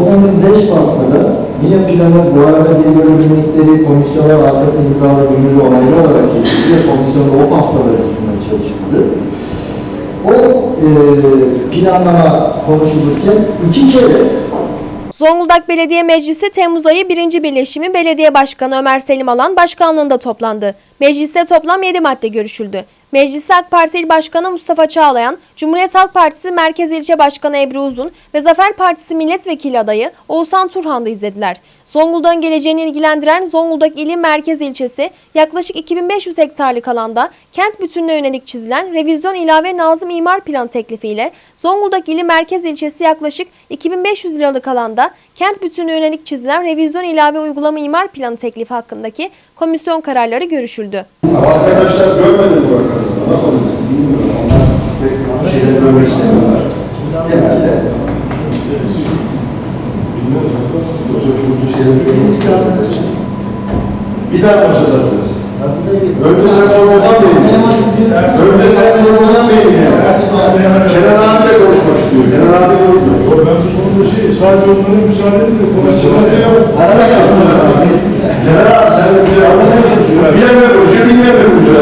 Toplasanız 5 haftada niye planı bu arada diye bölümlükleri komisyonlar arkası imzalı gönüllü onaylı olarak geçti ve komisyonda o haftalar üstünde çalışıldı. O e, planlama konuşulurken iki kere Zonguldak Belediye Meclisi Temmuz ayı 1. Birleşimi Belediye Başkanı Ömer Selim Alan başkanlığında toplandı. Mecliste toplam 7 madde görüşüldü. Mecliste AK Parti İl Başkanı Mustafa Çağlayan, Cumhuriyet Halk Partisi Merkez İlçe Başkanı Ebru Uzun ve Zafer Partisi Milletvekili adayı Oğuzhan Turhan da izlediler. Zonguldak'ın geleceğini ilgilendiren Zonguldak İli Merkez İlçesi yaklaşık 2500 hektarlık alanda kent bütününe yönelik çizilen revizyon ilave Nazım İmar Planı teklifiyle Zonguldak İli Merkez İlçesi yaklaşık 2500 liralık alanda kent bütününe yönelik çizilen revizyon ilave uygulama imar planı teklifi hakkındaki komisyon kararları görüşüldü. Arkadaşlar görmedi bu Daha başlatacağız. Önce sen Ozan Bey'in. Önce sen Ozan Bey'in. Kenan abi de konuşmak istiyor. Kenan abi de konuşmak Ben konuda şey, sadece onlara müsaade edin de konuşsunlar diye Arada Kenan abi sen de bir şey anlatıyorsun. Bir yerde konuşuyor, bir yerde konuşuyor.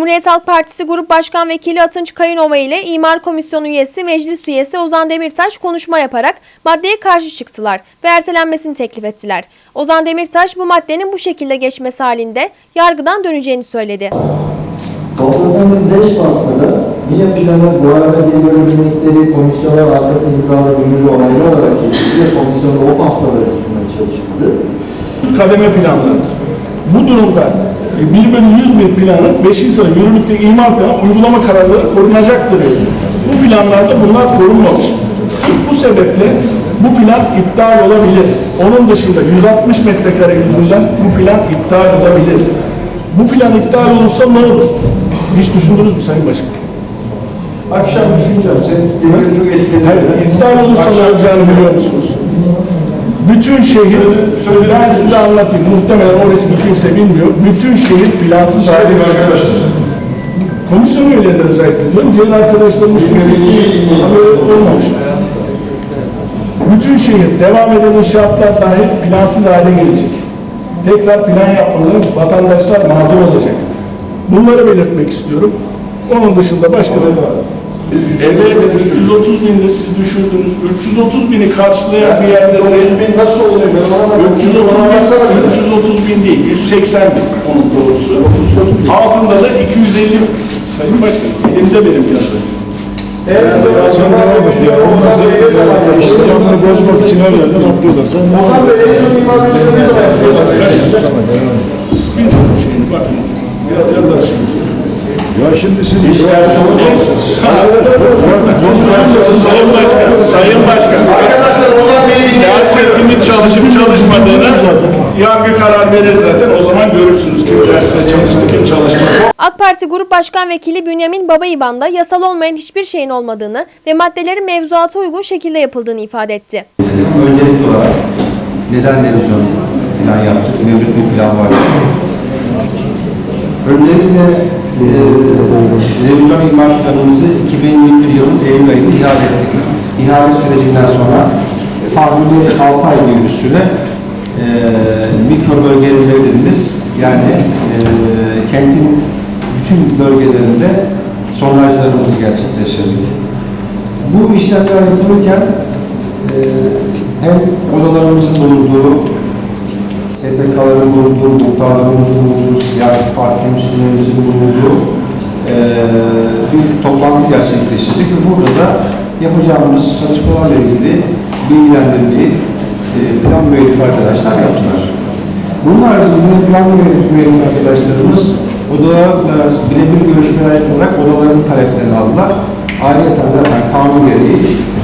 Cumhuriyet Halk Partisi Grup Başkan Vekili Atınç Kayınova ile İmar Komisyonu üyesi Meclis üyesi Ozan Demirtaş konuşma yaparak maddeye karşı çıktılar ve ertelenmesini teklif ettiler. Ozan Demirtaş bu maddenin bu şekilde geçmesi halinde yargıdan döneceğini söyledi. Toplasanız 5 haftada niye planı bu arada diye bölümlükleri komisyonlar arkası imzalı gönüllü onaylı olarak ve komisyonda o haftalar üstünde çalışıldı. kademe planlarıdır. Bu durumda 1 bölü 100 bin planın 5. sıra yürürlükteki imar planı uygulama kararları korunacaktır yazıyor. Bu planlarda bunlar korunmamış. Sırf bu sebeple bu plan iptal olabilir. Onun dışında 160 metrekare yüzünden bu plan iptal olabilir. Bu plan iptal olursa ne olur? Hiç düşündünüz mü Sayın Başkan? Akşam düşüneceğim. Sen çok etkiledi. Hayır, iptal olursa ne olacağını biliyor musunuz? Bütün şehir, ben size anlatayım, muhtemelen o resmi kimse bilmiyor. Bütün şehir plansız hale geldi. arkadaşlar. Komisyon üyelerine özellikle diyorum, diğer arkadaşlarımız çok Ama olmamış. Bütün şehir, devam eden inşaatlar dahil plansız hale gelecek. Tekrar plan yapmaları vatandaşlar mağdur olacak. Bunları belirtmek istiyorum. Onun dışında başka da Evet, 330 bin de siz düşürdünüz. 330 bini karşılayan bir yerde oraya Ben nasıl oluyor? Ben ona 330 bin, 330 bin değil, 180 bin onun doğrusu. Altında da 250 Sayın Başkan, elimde benim yazı. Evet, Ozan Bey'e zaman İşte onu bozmak için her yerden atlıyorlar. Sen ne Ozan Bey en son imar ne zaman yapıyorlar? Bilmiyorum şeyini bakın. Biraz yazar şimdi. Ya şimdi siz İşler çok Sayın Başkan, Sayın Başkan. Arkadaşlar Ozan Bey'i dinleyin. Dersinin çalışıp çalışmadığını yargı karar verir zaten. O zaman görürsünüz kim dersine çalıştı, kim çalışmadı. AK Parti Grup Başkan Vekili Bünyamin Babayiban da yasal olmayan hiçbir şeyin olmadığını ve maddelerin mevzuata uygun şekilde yapıldığını ifade etti. Öncelikli olarak neden revizyon plan yaptık? Mevcut bir plan var. Öncelikle e, imar planımızı 2021 yılın Eylül ayında ihale ettik. İhale sürecinden sonra e, tahmini 6 ay gibi bir süre e, mikro bölgelerimiz yani e, kentin bütün bölgelerinde sondajlarımızı gerçekleştirdik. Bu işlemler yapılırken e, hem odalarımızın bulunduğu, STK'ların bulunduğu, muhtarlarımızın bulunduğu, siyasi parti temsilcilerimizin bulunduğu e, bir toplantı gerçekleştirdik ve burada da yapacağımız çalışmalarla ilgili bilgilendirmeyi e, plan müellifi arkadaşlar yaptılar. Bunun haricinde yine plan müellifi müellifi arkadaşlarımız odalarla birebir görüşmeler yaparak odaların taleplerini aldılar. Ayrıca zaten kanun gereği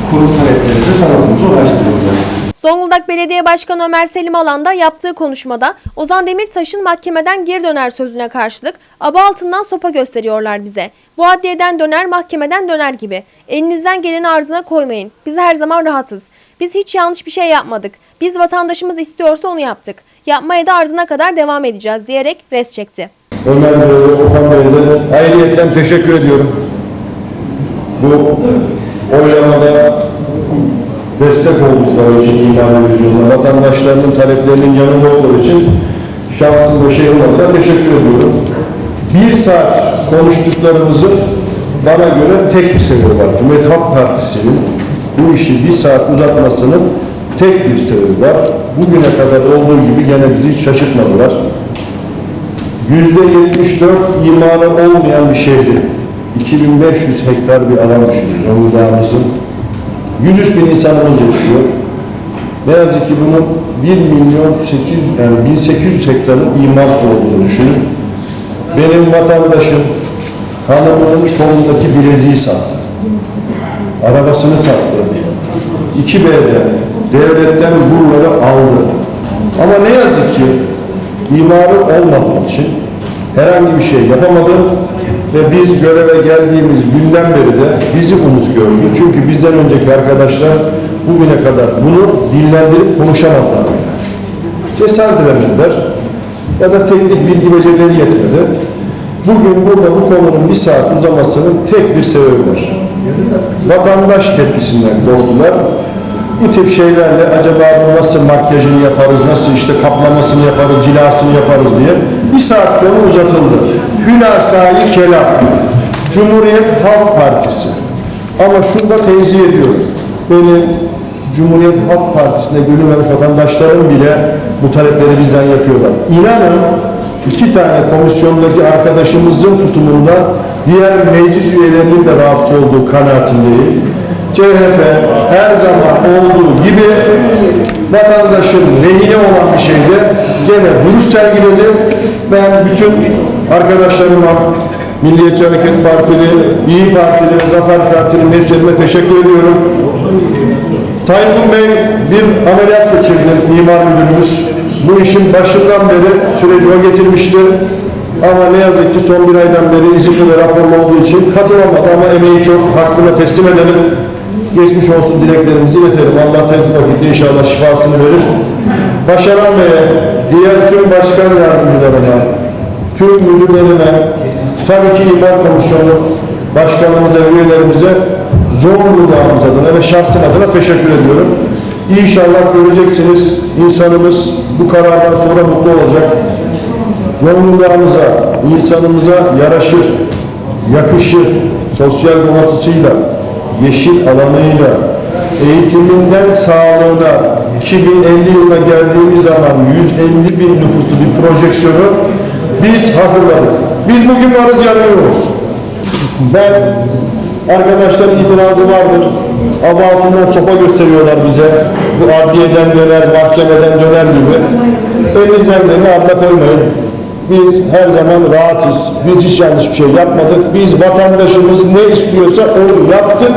kurum talepleri de tarafımıza ulaştırıldı. Zonguldak Belediye Başkanı Ömer Selim Alan da yaptığı konuşmada Ozan Demirtaş'ın mahkemeden geri döner sözüne karşılık aba altından sopa gösteriyorlar bize. Bu adliyeden döner mahkemeden döner gibi. Elinizden geleni arzına koymayın. Biz her zaman rahatız. Biz hiç yanlış bir şey yapmadık. Biz vatandaşımız istiyorsa onu yaptık. Yapmaya da ardına kadar devam edeceğiz diyerek res çekti. Ömer Bey'e, Okan Bey'e ayrıyetten teşekkür ediyorum. Bu oylamada destek oldukları için imar revizyonuna, vatandaşlarının taleplerinin yanında olduğu için şahsım ve şehrim adına teşekkür ediyorum. Bir saat konuştuklarımızın bana göre tek bir sebebi var. Cumhuriyet Halk Partisi'nin bu işi bir saat uzatmasının tek bir sebebi var. Bugüne kadar olduğu gibi gene bizi şaşırtmadılar. Yüzde 74 imarı olmayan bir şehri, 2500 hektar bir alan düşünün Zonguldak'ımızın. 103 bin insanımız yaşıyor. Ne yazık ki bunun 1 milyon 800 yani 1800 hektarın imarsız olduğunu düşünün. Benim vatandaşım hanımının kolundaki bileziği sattı. Arabasını sattı. 2B'de devletten buraları aldı. Ama ne yazık ki imarı olmadığı için herhangi bir şey yapamadı ve biz göreve geldiğimiz günden beri de bizi umut gördü. Çünkü bizden önceki arkadaşlar bugüne kadar bunu dillendirip konuşamadılar. Cesaret edemediler ya da teknik bilgi becerileri yetmedi. Bugün burada bu konunun bir saat uzamasının tek bir sebebi var. Vatandaş tepkisinden korktular. Bu tip şeylerle acaba bunu nasıl makyajını yaparız, nasıl işte kaplamasını yaparız, cilasını yaparız diye bir saat konu uzatıldı. Hülasayı kelam. Cumhuriyet Halk Partisi. Ama şunu da tenzih ediyorum. Benim Cumhuriyet Halk Partisi'ne gönül vermiş vatandaşlarım bile bu talepleri bizden yapıyorlar. İnanın iki tane komisyondaki arkadaşımızın tutumundan diğer meclis üyelerinin de rahatsız olduğu kanaatindeyim. CHP her zaman olduğu gibi vatandaşın lehine olan bir şeyde gene duruş sergiledi. Ben bütün arkadaşlarıma Milliyetçi Hareket Partili, İyi Partili, Zafer Partili meclislerime teşekkür ediyorum. Tayfun Bey bir ameliyat geçirdi mimar müdürümüz. Bu işin başından beri süreci o getirmişti. Ama ne yazık ki son bir aydan beri izinli ve raporlu olduğu için katılamadı ama emeği çok hakkına teslim edelim. Geçmiş olsun dileklerimizi iletelim. Allah tez vakitte inşallah şifasını verir. Başaran Bey'e, diğer tüm başkan yardımcılarına, tüm müdürlerine, tabii ki İmar Komisyonu başkanımıza, üyelerimize, Zonguldak'ımız adına ve şahsım adına teşekkür ediyorum. İnşallah göreceksiniz insanımız bu karardan sonra mutlu olacak. Zonguldak'ımıza, insanımıza yaraşır, yakışır, sosyal donatısıyla, yeşil alanıyla, eğitiminden sağlığına, 2050 yılına geldiğimiz zaman 150 bin nüfuslu bir projeksiyonu biz hazırladık. Biz bugün varız yarın yokuz. Ben arkadaşların itirazı vardır. Aba altından sopa gösteriyorlar bize. Bu adliyeden döner, mahkemeden döner gibi. Elinizden de adla koymayın. Biz her zaman rahatız. Biz hiç yanlış bir şey yapmadık. Biz vatandaşımız ne istiyorsa onu yaptık.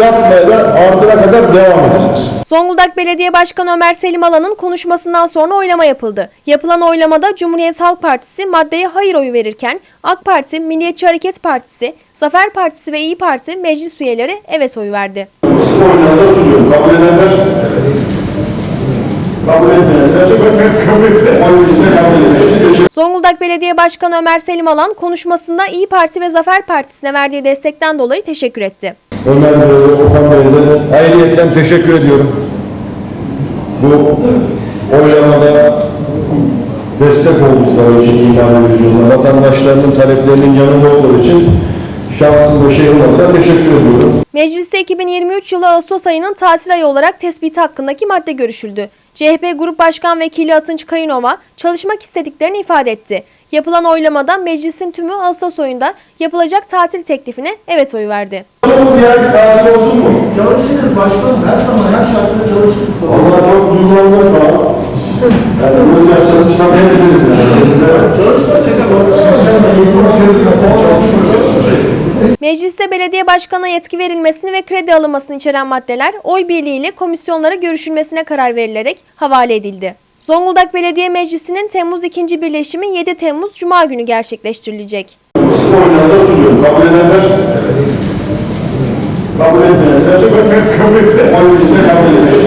Yapmaya da ardına kadar devam edeceğiz. Zonguldak Belediye Başkanı Ömer Selim Alan'ın konuşmasından sonra oylama yapıldı. Yapılan oylamada Cumhuriyet Halk Partisi maddeye hayır oyu verirken AK Parti, Milliyetçi Hareket Partisi, Zafer Partisi ve İyi Parti meclis üyeleri evet oyu verdi. Sizin oylarınıza sunuyorum. Kabul edenler kabul etmeyenler Zonguldak Belediye Başkanı Ömer Selim Alan konuşmasında İyi Parti ve Zafer Partisi'ne verdiği destekten dolayı teşekkür etti. Ömer Bey'e, Okan Bey'e de ayrıyetten teşekkür ediyorum. Bu oylamada destek oldukları için imar revizyonuna, vatandaşlarının taleplerinin yanında olduğu için şahsım ve şehrim adına teşekkür ediyorum. Mecliste 2023 yılı Ağustos ayının tatil ayı olarak tespiti hakkındaki madde görüşüldü. CHP Grup Başkan Vekili Atınç Kayınova çalışmak istediklerini ifade etti. Yapılan oylamada meclisin tümü Ağustos ayında yapılacak tatil teklifine evet oyu verdi. Bir yer tatil olsun mu? Çalışırız başkanım. Her zaman her şartta çalışırız. Vallahi çok duygulandım şu an. Yani bu yaş çalışmam ne dedim Mecliste belediye başkanına yetki verilmesini ve kredi alınmasını içeren maddeler oy birliğiyle komisyonlara görüşülmesine karar verilerek havale edildi. Zonguldak Belediye Meclisi'nin Temmuz 2. birleşimi 7 Temmuz Cuma günü gerçekleştirilecek. Sizin oylarınıza sunuyorum. Kabul edenler kabul etmeyenler kabul etmeyenler kabul ediyor.